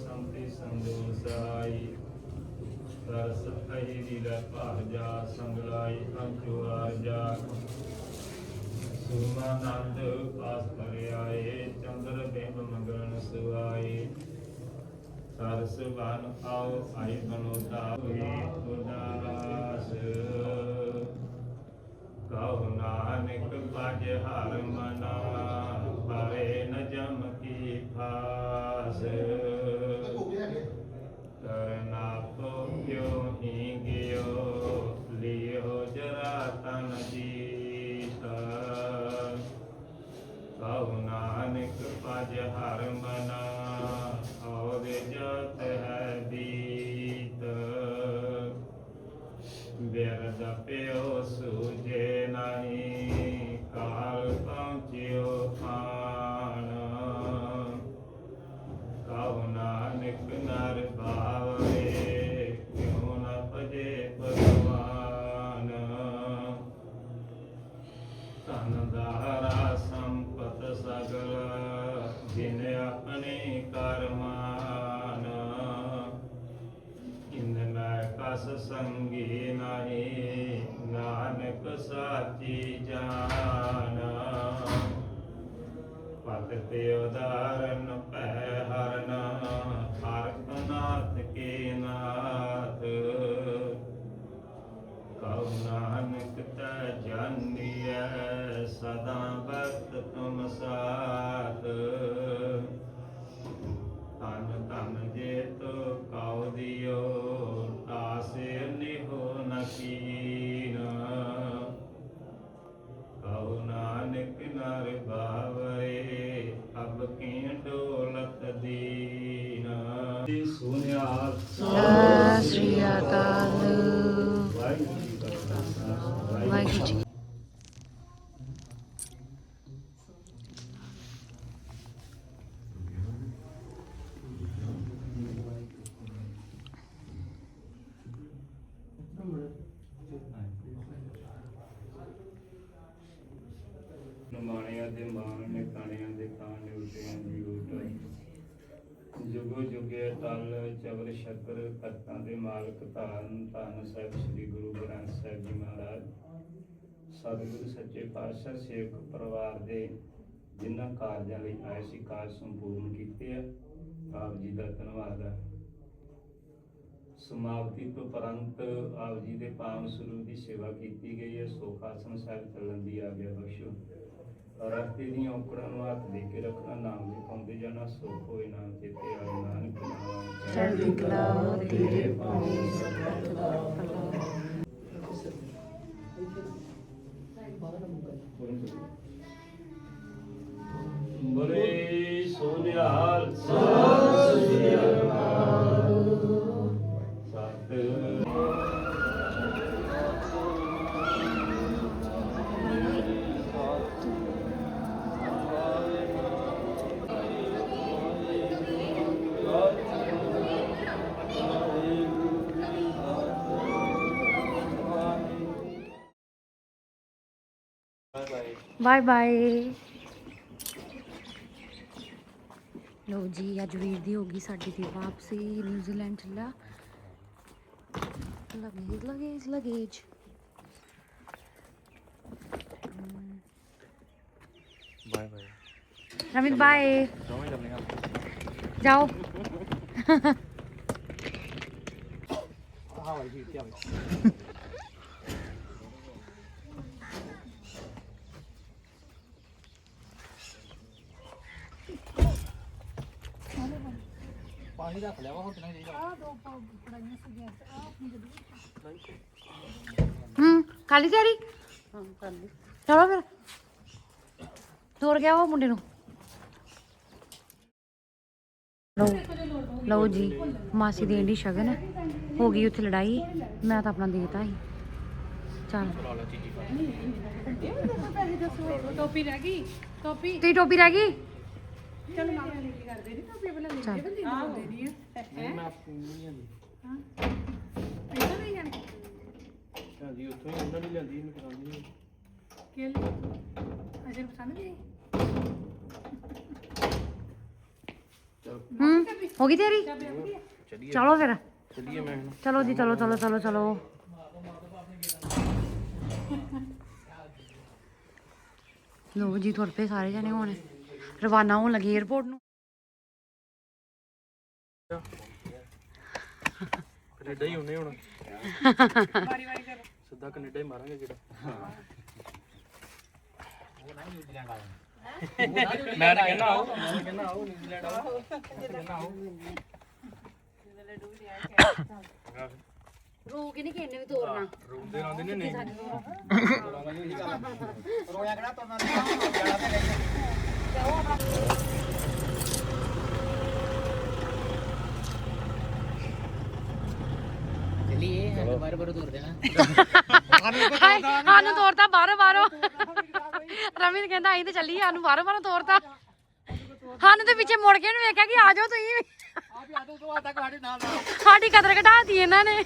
ਸੰਤੀ ਸੰਦੂਰ ਸਹਾਈ ਤਰਸ ਅਹੀ ਲੀਲਾ ਭਾਰ ਜਾ ਸੰਗਲਾਈ ਅੰਚੂ ਆਜਾ ਸੁਮਾਨੰਦ ਪਾਸ ਕਰ ਆਏ ਚੰਦਰ ਬਿੰਬ ਮੰਗਲਨ ਸੁਆਏ। ਸਰਸ ਬਨ ਆਓ ਆਈ ਬਨੋਤਾ ਹੋਈ ਉਦਾਸ ਕਹੋ ਨਾਨਕ ਪਜ ਹਰ ਮਨਾ। ਬਿਰਦ ਪਿਓ ਸੂਜੇ ਨਹੀਂ, ਕਾਲ ਪਹੁੰਚਿਓ ਖਾਨ ਕਹੋ ਨਾਨਕ ਨਰ ਭਾਵੇ, ਕਿਉ ਨ ਭਜੇ ਭਗਵਾਨ। ਧਨ ਦਾਰਾ ਸੰਪਤ ਸਗਲ, ਜਿਨ ਆਪਣੇ ਕਰਮਾ ਮੈਂ ਕਸ ਸੰਗੀ ਨਾਨਕ ਸਾਚੀ ਜਾਣਾ ਪਤ ਤੇ ਉਦਾਰਨ ਪੈ ਹਰਨ ਹਰ ਨਾਥ ਕੇ ਸੁਨਿਆ ਸਤਿ ਸ੍ਰੀ ਅਕਾਲ। ਵਾਹਿਗੁਰੂ ਜੀ ਕਾ ਖਾਲਸਾ ਵਾਹਿਗੁਰੂ ਜੀ ਨਮਾਣਿਆਂ ਦੇ ਮਾਣ ਨੇ ਕਾਣਿਆਂ ਦੇ ਕਾਣ ਨੇ ਉਲਟਿਆਂ ਦੀ ਉਲਟ ਜੁਗੋ ਜੁਗੇ ਤਲ ਚਵਰ ਸ਼ਕਰ ਕਰਤਾਂ ਦੇ ਮਾਲਕ ਧੰਨ ਧੰਨ ਸਾਹਿਬ ਸ੍ਰੀ ਗੁਰੂ ਗ੍ਰੰਥ ਸਾਹਿਬ ਜੀ ਮਹਾਰਾਜ। ਸਤਿਗੁਰੂ ਸੱਚੇ ਪਾਤਸ਼ਾਹ, ਸੇਵਕ ਪਰਿਵਾਰ ਦੇ ਜਿਨ੍ਹਾਂ ਕਾਰਜਾਂ ਲਈ ਆਏ ਸੀ, ਕਾਰਜ ਸੰਪੂਰਨ ਕੀਤੇ ਆ, ਆਪ ਜੀ ਦਾ ਧੰਨਵਾਦ ਹੈ ਸਮਾਪਤੀ ਤੋਂ ਪਰੰਤ ਆਪ ਜੀ ਦੇ ਪਾਵਨ ਸਰੂਪ ਦੀ ਸੇਵਾ ਕੀਤੀ ਗਈ ਹੈ। ਸੋਖਾਸਨ ਸਾਹਿਬ ਚੱਲਣ ਦੀ ਆਗਿਆ ਬਖਸ਼ੋ। ਰਸਤੇ ਦੀਆਂ ਔਕੜਾਂ ਨੂੰ ਹੱਥ ਦੇ ਕੇ ਰੱਖਣਾ ਨਾਮ ਦੇ ਪਾਉਂਦੇ ਜਾਣਾ ਸੁਖ ਹੋਏ ਨਾਮ ਚੇਤੇ ਆਏ ਨਾਨਕ ਨਾਮ ਚੜ੍ਹਦੀ ਕਲਾ ਤੇਰੇ ਸਤਿ ਸੋਨਿਹਾਲ ਬਾਏ ਬਾਏ ਲੋ ਜੀ ਅੱਜ ਵੀਰ ਦੀ ਹੋ ਗਈ ਸਾਡੀ ਦੀ ਵਾਪਸੀ ਨਿਊਜ਼ੀਲੈਂਡ ਚੱਲਾ luggage luggage luggage bye bye Ramit bye ਦੋਵੇਂ ਚੱਲਨੇ ਆ ਜਾਓ ਹਵਾਈ ਪਾਣੀ ਰੱਖ ਲਿਆ ਵਾ ਹੁਣ ਕਿੰਨਾ ਚਾਹੀਦਾ ਹੂੰ ਕਾਲੀ ਤਿਆਰੀ ਹਾਂ ਕਰ ਲਈ ਚਲੋ ਫਿਰ ਤੋਰ ਗਿਆ ਉਹ ਮੁੰਡੇ ਨੂੰ ਲਓ ਲਓ ਜੀ ਮਾਸੀ ਦੀ ਇੰਡੀ ਸ਼ਗਨ ਹੋ ਗਈ ਉੱਥੇ ਲੜਾਈ ਮੈਂ ਤਾਂ ਆਪਣਾ ਦੇਤਾ ਸੀ ਚੱਲ ਟੋਪੀ ਰਹਿ ਗਈ ਟੋਪੀ ਤੇਰੀ ਟੋਪੀ ਰਹਿ ਗਈ ਚਲ ਮਾਮਾ ਨੇ ਕੀ ਕਰਦੇ ਨਹੀਂ ਟੋਪੀ ਪਹਿਲਾਂ ਲੈ ਚੱਲ। ਕੇ ਬੰਦੀ ਨੂੰ ਦੇਣੀ ਹੈ? ਹੈ ਮੈਂ ਆਪਣੀ ਨਹੀਂ ਆਂਦੀ ਇਹਨਾਂ ਨਹੀਂ ਜਾਣੀ? ਹਾਂਜੀ ਉੱਥੋਂ ਹੀ ਉਹਨਾਂ ਨੇ ਲਿਆਂਦੀ ਇਹਨੂੰ ਕਰਾਉਂਦੀ ਨਹੀਂ ਕਿ ਅਜੇ ਪਸੰਦ ਨਹੀਂ ਚਲ। ਹੂੰ ਕਿ ਹੋ ਗਈ ਤੇਰੀ ਚੱਲੀਏ। ਚਲੋ ਫਿਰ। ਚੱਲੀਏ ਮੈਂ ਹੁਣ। ਚਲੋ ਜੀ ਚਲੋ ਚਲੋ ਚਲੋ ਚਲੋ। ਲੋ ਜੀ ਤੁਰ ਪਏ ਸਾਰੇ ਜਣੇ ਹੁਣ। ਰਵਾਨਾ ਹੋਣ ਲੱਗੇ 에어ਪੋਰਟ ਨੂੰ। ਕੈਨੇਡਾ ਹੀ ਹੁੰਨੇ ਹੁਣ। ਸਿੱਧਾ ਕੈਨੇਡਾ ਹੀ ਮਾਰਾਂਗੇ ਜਿਹੜਾ ਮੈਂ ਤਾਂ ਕਹਿੰਦਾ ਆਓ ਮੈਂ ਕਹਿੰਦਾ ਆਓ ਨਿਊਜ਼ੀਲੈਂਡ ਆਓ। ਰੋ ਕੇ ਨਹੀਂ ਕਿੰਨੇ ਵੀ ਤੋਰਨਾ। ਰੋਂਦੇ ਰੋਂਦੇ ਨੇ ਨਹੀਂ। ਹਾਏ, ਸਾਨੂੰ ਤੋਰਤਾ ਬਾਹਰੋਂ ਬਾਹਰੋਂ। ਰਮੀ ਨੇ ਕਹਿੰਦਾ ਅਸੀਂ ਤੇ ਚੱਲੀ ਸਾਨੂੰ ਬਾਹਰੋਂ ਬਾਹਰੋਂ ਤੋਰਤਾ ਸਾਨੂੰ ਤੇ ਪਿੱਛੇ ਮੁੜ ਕੇ ਨੂੰ ਵੇਖਿਆ ਕਿ ਆ ਜਾਓ ਤੁਸੀਂ ਵੀ। ਸਾਡੀ ਕਦਰ ਘਟਾਤੀ ਇਹਨਾਂ ਨੇ।